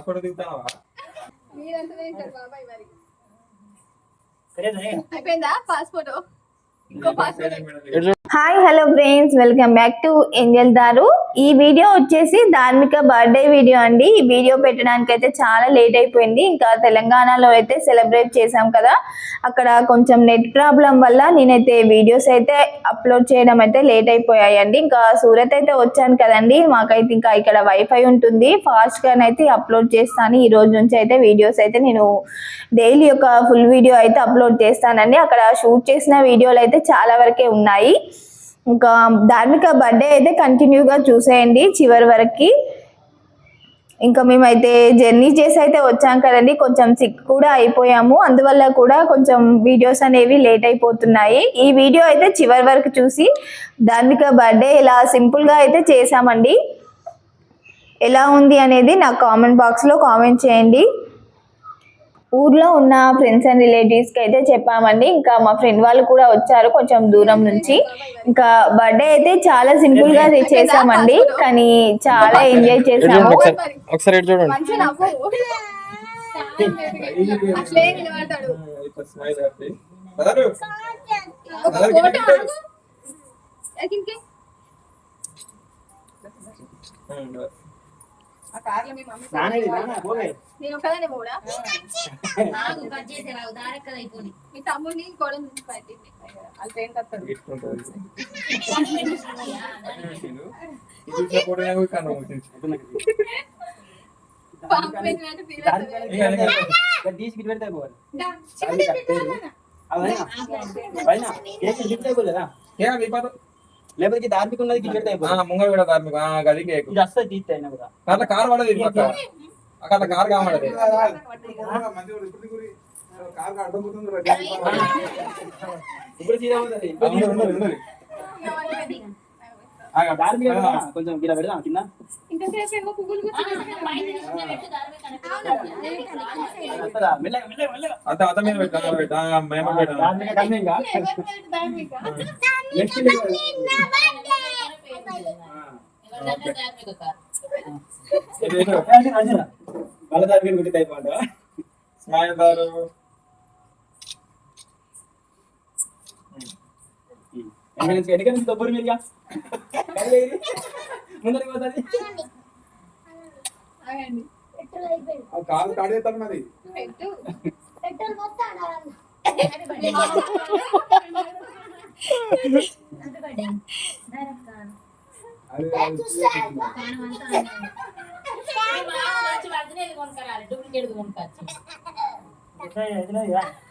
Passport దిగుతావా మీరంతా బాబాయ్ మరి. అయిపోయిందా? Passport? Hi hello friends welcome back to Angel దారు ఈ వీడియో వచ్చేసి ధార్మిక బర్త్డే వీడియో అండి. ఈ వీడియో పెట్టడానికి అయితే చాలా లేట్ అయిపోయింది. ఇంకా తెలంగాణలో అయితే సెలబ్రేట్ చేసాం కదా. అక్కడ కొంచెం నెట్ ప్రాబ్లం వల్ల నేనైతే వీడియోస్ అయితే అప్లోడ్ చేయడం అయితే లేట్ అయిపోయాయండి. ఇంకా సూరత్ అయితే వచ్చాను కదండి. మాకైతే ఇంకా ఇక్కడ వైఫై ఉంటుంది. ఫాస్ట్ అయితే అప్లోడ్ చేస్తాను. ఈ రోజు నుంచి అయితే వీడియోస్ అయితే నేను డైలీ ఒక ఫుల్ వీడియో అయితే అప్లోడ్ చేస్తానండి. అక్కడ షూట్ చేసిన వీడియోలు అయితే చాలా వరకే ఉన్నాయి. ఇంకా ధార్మిక బర్త్డే అయితే కంటిన్యూగా చూసేయండి చివరి వరకు. ఇంకా మేమైతే జర్నీ చేసి అయితే వచ్చాం కదండి. కొంచెం సిక్ కూడా అయిపోయాము. అందువల్ల కూడా కొంచెం వీడియోస్ అనేవి లేట్ అయిపోతున్నాయి. ఈ వీడియో అయితే చివరి వరకు చూసి ధార్మిక బర్త్డే ఇలా సింపుల్గా అయితే చేసామండి ఎలా ఉంది అనేది నాకు కామెంట్ బాక్స్లో కామెంట్ చేయండి. ఊర్లో ఉన్న ఫ్రెండ్స్ అండ్ రిలేటివ్స్కి అయితే చెప్పామండి. ఇంకా మా ఫ్రెండ్ వాళ్ళు కూడా వచ్చారు కొంచెం దూరం నుంచి. ఇంకా బర్త్డే అయితే చాలా సింపుల్గా చేసామండి. కానీ చాలా ఎంజాయ్ చేసాము. ఒకసారి ఇటు చూడండి. నేను ఒకదానే అయిపోని. మీ తమ్ముడిని కొడం పట్టింది ట్రైన్ పెడితే పోవాలి. పైన ఏ దీపాలు లేకపోతే ధార్మిక ఉన్నది గిట్ పెడితే అయిపోతుంది. ముంగ కూడా ధార్మిక గది ఇది వస్తుంది తీస్తే అయినా కూడా. అట్లా కార్ పడదు అక్కడ కార్ కామడది ఇప్పుడు సీదా కూడా కొంచెం గిర పెడదాం కింద ఇంతసేపు ఏమో పువ్వులు ఆ, గుచ్చి పైన తీసుకునే పెట్టు, దారెక్కదు అయిపోని. వస్తుందా? మెల్లగా మెల్లగా మెల్లగా అంత అంత మీద పెట్టా పెట్టా మేము పెట్టా ధార్మిక కన్నా ఇంకా నెక్స్ట్ ఎవరిదన్నా దారెక్కదు కాదు. స్మైల్ దారు ఎన్నిక నుంచి దొబ్బరు మీరుగా ముందరికి పోతుంది. ఆగండి. కారు కాడేస్తాను మరి. డూప్లికేట్ కొనుక్కొచ్చి.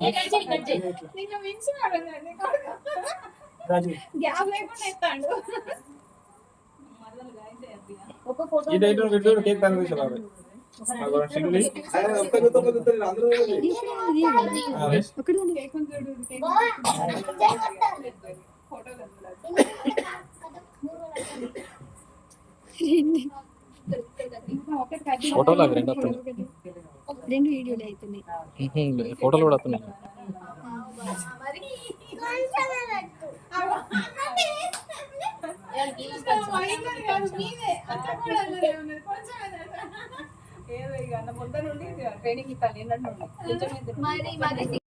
కట్ చేయి కట్ చేయి నిన్ను మించినాడు నన్ను కొడుకు. రాజు గ్యాప్ లేకుండా ఎత్తాడు ఒక ఫోటో వీడియో కేక్ తను తీసుకురా ఫోటోలు అవి రెండు వస్తున్నాయి రెండు వీడియోలు అవుతున్నాయి ఉహుం, ఫోటోలు కూడా వస్తున్నాయి ఏదో ఇక అన్న ముందు నుండి ట్రైనింగ్ ఇస్తాను మరి మరి ఎక్కడికి?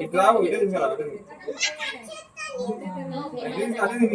ఇట్లా అదే నీకు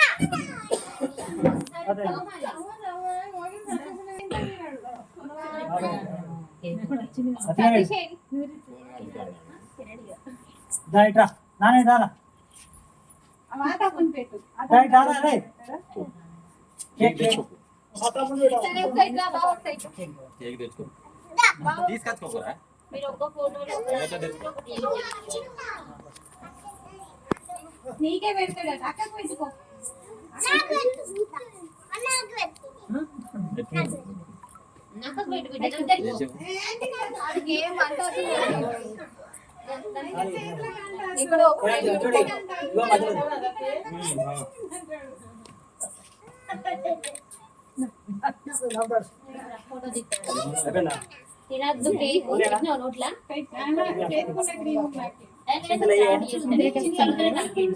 పెట్టినాడు తమ్ముడు ఇట్రా నానే రారా పెట్టు రైట్ రారా రే కేక్ కేక్ తీసుకొచ్చుకోరా మీరు ఒక్క ఫోటోలో నీకే పెడతాడు అక్కకు పెట్టుకో ఇక్కడ తినద్దు నోట్లా క్రీమ్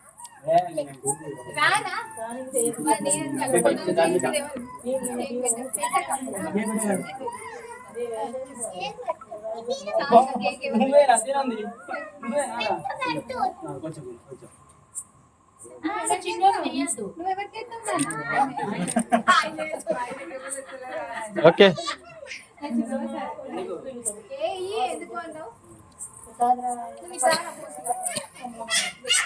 కొంచెం కొంచెం ఓకే ఎందుకు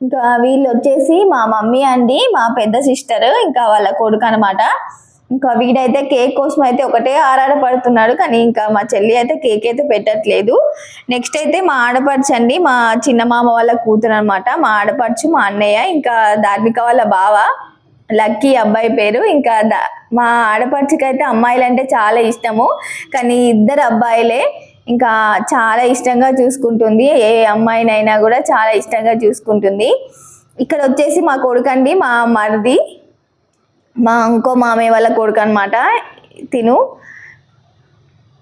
ఇంకా వీళ్ళు వచ్చేసి మా మమ్మీ అండి మా పెద్ద సిస్టర్ ఇంకా వాళ్ళ కొడుకు అనమాట ఇంకా వీడైతే కేక్ కోసం అయితే ఒకటే ఆరాట పడుతున్నాడు కానీ ఇంకా మా చెల్లి అయితే కేక్ అయితే పెట్టట్లేదు. నెక్స్ట్ అయితే మా ఆడపడుచు అండి మా చిన్న మామ వాళ్ళ కూతురు అనమాట మా ఆడపడుచు మా అన్నయ్య ఇంకా ధార్మిక వాళ్ళ బావ. లక్కీ అబ్బాయి పేరు. ఇంకా దా- మా ఆడపడుచుకి అయితే అమ్మాయిలు అంటే చాలా ఇష్టము. కానీ ఇద్దరు అబ్బాయిలే ఇంకా చాలా ఇష్టంగా చూసుకుంటుంది. ఏ అమ్మాయినైనా కూడా చాలా ఇష్టంగా చూసుకుంటుంది. ఇక్కడ వచ్చేసి మా కొడుకండి మా మరిది. మా ఇంకో మామయ్య వాళ్ళ కొడుకు అనమాట తిను.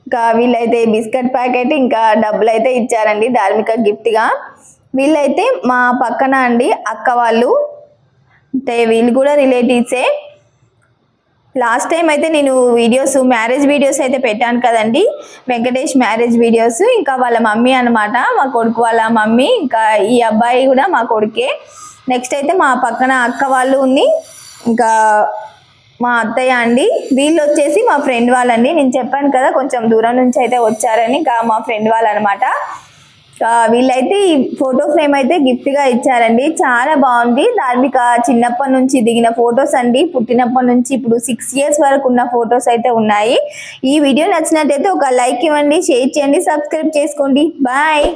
ఇంకా వీళ్ళైతే బిస్కెట్ ప్యాకెట్ ఇంకా డబ్బులు అయితే ఇచ్చారండి ధార్మిక గిఫ్ట్గా. వీళ్ళైతే మా పక్కన అండి అక్క వాళ్ళు. అంటే వీళ్ళు కూడా రిలేటివ్సే లాస్ట్ టైం అయితే నేను వీడియోస్ మ్యారేజ్ వీడియోస్ అయితే పెట్టాను కదండి. వెంకటేష్ మ్యారేజ్ వీడియోస్ ఇంకా వాళ్ళ మమ్మీ అనమాట మా కొడుకు వాళ్ళ మమ్మీ ఇంకా ఈ అబ్బాయి కూడా మా కొడుకే. నెక్స్ట్ అయితే మా పక్కన అక్క వాళ్ళు ఉంది ఇంకా మా అత్తయ్య అండి. వీళ్ళు వచ్చేసి మా ఫ్రెండ్ వాళ్ళండి. నేను చెప్పాను కదా కొంచెం దూరం నుంచి అయితే వచ్చారని ఇంకా మా ఫ్రెండ్ వాళ్ళు అనమాట వీళ్ళైతే ఈ ఫోటో ఫ్రేమ్ అయితే గిఫ్ట్గా ఇచ్చారండి. చాలా బాగుంది. ధార్మిక చిన్నప్పటి నుంచి దిగిన ఫొటోస్ అండి. పుట్టినప్పటి నుంచి ఇప్పుడు సిక్స్ ఇయర్స్ వరకు ఉన్న ఫొటోస్ అయితే ఉన్నాయి. ఈ వీడియో నచ్చినట్టయితే ఒక లైక్ ఇవ్వండి షేర్ చేయండి సబ్స్క్రైబ్ చేసుకోండి. బాయ్.